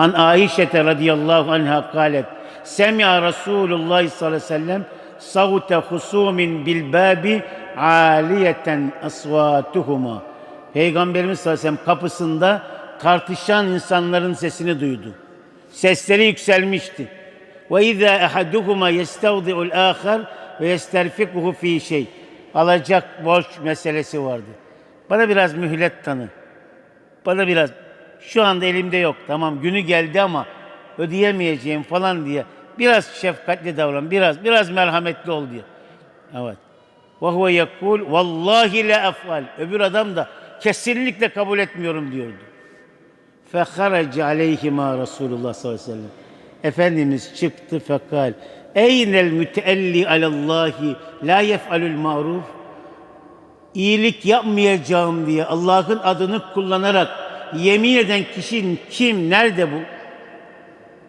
An Aişete radıyallahu anha kalet Semi'a Resulullah sallallahu aleyhi ve sellem savte husumin bil babi aliyeten asvatuhuma. Peygamberimiz sallallahu aleyhi ve sellem kapısında tartışan insanların sesini duydu. Sesleri yükselmişti. Ve izâ ehaduhuma yestevdi'ul âkhar ve yesterfikuhu fî şey. Alacak borç meselesi vardı. Bana biraz mühlet tanı. Bana biraz şu anda elimde yok. Tamam günü geldi ama ödeyemeyeceğim falan diye. Biraz şefkatli davran. Biraz biraz merhametli ol diye. Evet. Ve huve yekul vallahi la efal. Öbür adam da kesinlikle kabul etmiyorum diyordu. Feharace aleyhima Resulullah sallallahu aleyhi ve sellem. Efendimiz çıktı fekal. Eynel müteelli alallahi la yef'alul maruf. İyilik yapmayacağım diye Allah'ın adını kullanarak yemin eden kişinin kim, nerede bu?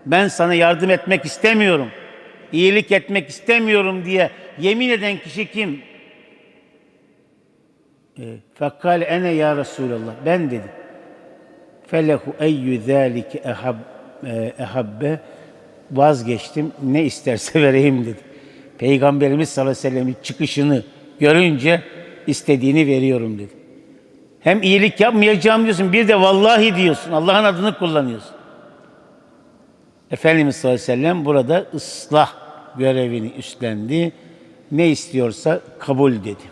Ben sana yardım etmek istemiyorum. İyilik etmek istemiyorum diye yemin eden kişi kim? E, Fekal ene ya Resulallah. Ben dedi. Felehu eyyü zâlike e, ehabbe vazgeçtim. Ne isterse vereyim dedi. Peygamberimiz sallallahu aleyhi ve sellem'in çıkışını görünce istediğini veriyorum dedi. Hem iyilik yapmayacağım diyorsun bir de vallahi diyorsun. Allah'ın adını kullanıyorsun. Efendimiz sallallahu aleyhi ve sellem burada ıslah görevini üstlendi. Ne istiyorsa kabul dedi.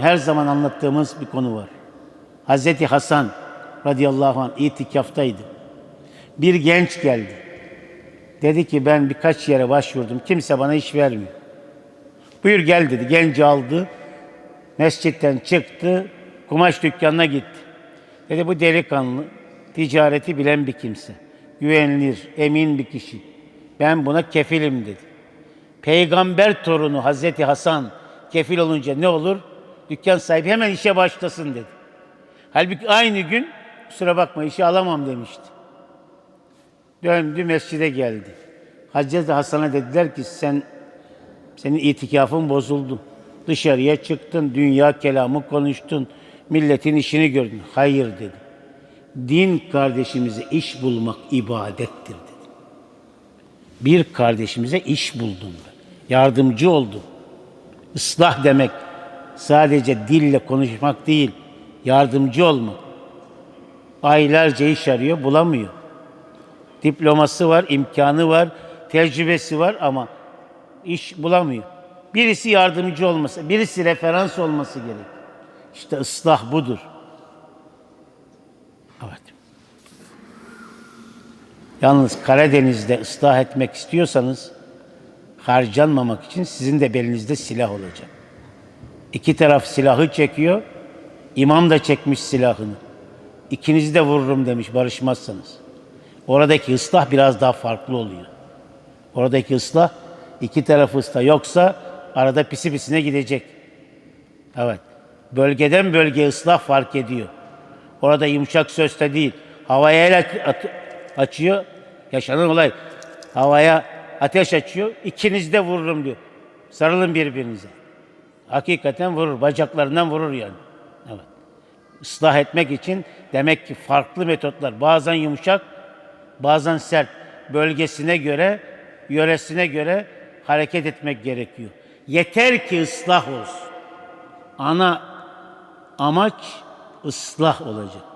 Her zaman anlattığımız bir konu var. Hazreti Hasan radıyallahu anh itikaftaydı. Bir genç geldi. Dedi ki ben birkaç yere başvurdum. Kimse bana iş vermiyor. Buyur gel dedi. Genci aldı. Mescitten çıktı. Kumaş dükkanına gitti. Dedi bu delikanlı ticareti bilen bir kimse. Güvenilir, emin bir kişi. Ben buna kefilim dedi. Peygamber torunu Hazreti Hasan kefil olunca ne olur? Dükkan sahibi hemen işe başlasın dedi. Halbuki aynı gün kusura bakma işe alamam demişti. Döndü mescide geldi. Hazreti Hasan'a dediler ki sen senin itikafın bozuldu. Dışarıya çıktın, dünya kelamı konuştun, milletin işini gördün. Hayır dedi. Din kardeşimize iş bulmak ibadettir dedi. Bir kardeşimize iş buldum ben. Yardımcı oldum. Islah demek sadece dille konuşmak değil, yardımcı olmak. Aylarca iş arıyor, bulamıyor. Diploması var, imkanı var, tecrübesi var ama iş bulamıyor. Birisi yardımcı olması, birisi referans olması gerek. İşte ıslah budur. Evet. Yalnız Karadeniz'de ıslah etmek istiyorsanız harcanmamak için sizin de belinizde silah olacak. İki taraf silahı çekiyor. İmam da çekmiş silahını. İkinizi de vururum demiş barışmazsanız. Oradaki ıslah biraz daha farklı oluyor. Oradaki ıslah iki tarafı ıslah. Yoksa arada pisi pisine gidecek. Evet. Bölgeden bölgeye ıslah fark ediyor. Orada yumuşak sözle değil. Havaya el açıyor. Yaşanan olay. Havaya ateş açıyor. İkinizi de vururum diyor. Sarılın birbirinize. Hakikaten vurur. Bacaklarından vurur yani. Evet. Islah etmek için demek ki farklı metotlar. Bazen yumuşak, bazen sert. Bölgesine göre, yöresine göre hareket etmek gerekiyor. Yeter ki ıslah olsun. Ana amaç ıslah olacak.